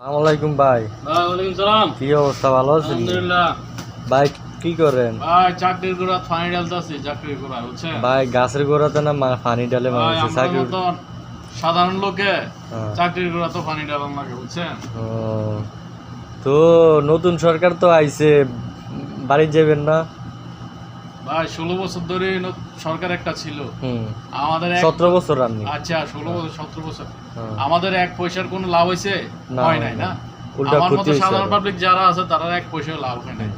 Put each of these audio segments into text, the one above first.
আসসালামাইকুম ভাই। ওয়ালাইকুম সালাম। কি অবস্থা? ভালো আছেন? আলহামদুলিল্লাহ। ভাই কি করেন? ভাই চাকরির গোড়া ফানি ডালতাছি চাকরির গোড়া বুঝছেন? ভাই গাছের গোড়াতে না পানি ডালে চাকরি সাধারণ লোকে হ্যাঁ। চাকরির গোড়া তো ডালান লাগে বুঝছেন? তো নতুন সরকার তো আইছে বাড়ি যাবেন না? ভাই ষোলো বছর ধরে সরকার একটা ছিল। আমাদের সতেরো বছর আচ্ছা ষোলো বছর সতেরো বছর। হ্যাঁ। আমাদের এক পয়সার কোনো লাভ হয়েছে? হয় নাই না? আমার মতো সাধারণ পাবলিক যারা আছে তারা এক পয়সাও লাভ হয় নাই।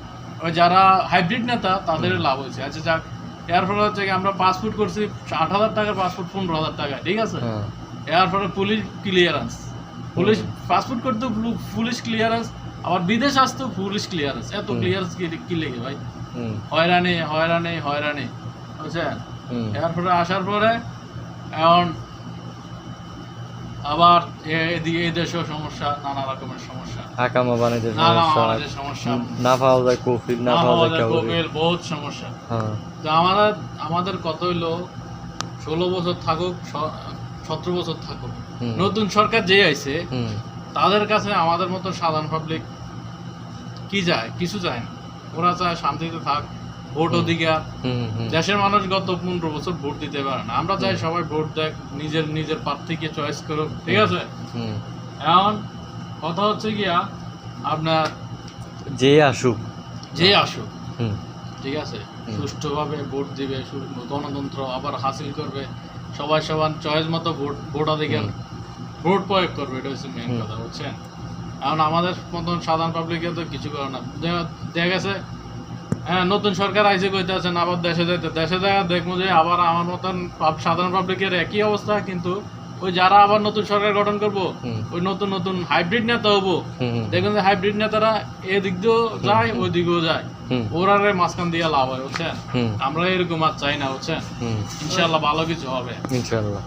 ওই যারা হাইব্রিড নেতা তাদের লাভ হয়েছে। আচ্ছা যাক। এর ফলে হচ্ছে আমরা পাসপোর্ট করছি আট হাজার টাকার পাসপোর্ট পনেরো হাজার টাকা ঠিক আছে? এর ফলে পুলিশ ক্লিয়ারেন্স পুলিশ পাসপোর্ট করতে পুলিশ ক্লিয়ারেন্স আবার বিদেশ আসতেও পুলিশ ক্লিয়ারেন্স এত। ক্লিয়ারেন্স কি লেগে ভাই? হয়রানি হয়রানি হয়রানি। বুঝছেন? পরে আসার পরে এখন আবার এদিকে এই দেশেও সমস্যা নানা রকমের সমস্যা। আকামা বানাইতে সমস্যা আমাদের না পাওয়া যায় কফি না না পাওয়া যায় আমাদের বহুত সমস্যা। তো আমাদের আমাদের কত হইল ষোলো বছর থাকুক সতেরো বছর থাকুক। নতুন সরকার যে আইছে তাদের কাছে আমাদের মতো সাধারণ পাবলিক কি যায় কিছু যায় না। ওরা চায় শান্তিতে থাক ভোট অধিকার। দেশের মানুষ গত পনেরো বছর ভোট দিতে পারে না। আমরা চাই সবাই ভোট দেখ নিজের নিজের প্রার্থীকে চয়েস করুক ঠিক আছে? এখন কথা হচ্ছে গিয়া আপনার যে আসুক। যে আসুক হুম। ঠিক আছে। সুষ্ঠুভাবে ভোট দিবে গণতন্ত্র আবার হাসিল করবে। সবাই সবার চয়েস মতো ভোট ভোটাধিকার। ভোট প্রয়োগ করবে এটা হচ্ছে মেন কথা বুঝছেন? এখন আমাদের মতন সাধারণ পাবলিকে তো কিছু করে না। দেখা গেছে হ্যাঁ নতুন সরকার আইসে কইতেছেন আবার দেশে যাইতে। দেশে যায় দেখব যে আবার আমার মতন সাধারণ পাবলিকের একই অবস্থা কিন্তু ওই যারা আবার নতুন সরকার গঠন করব ওই নতুন নতুন হাইব্রিড নেতা হব। দেখবেন যে হাইব্রিড নেতারা এদিক দিয়েও যায় ওই দিকেও যায় ওরা মাঝখান দিয়ে লাভ হয় বুঝছেন? আমরা এরকম আর চাই না বুঝছেন? ইনশাল্লাহ ভালো কিছু হবে। ইনশাল্লাহ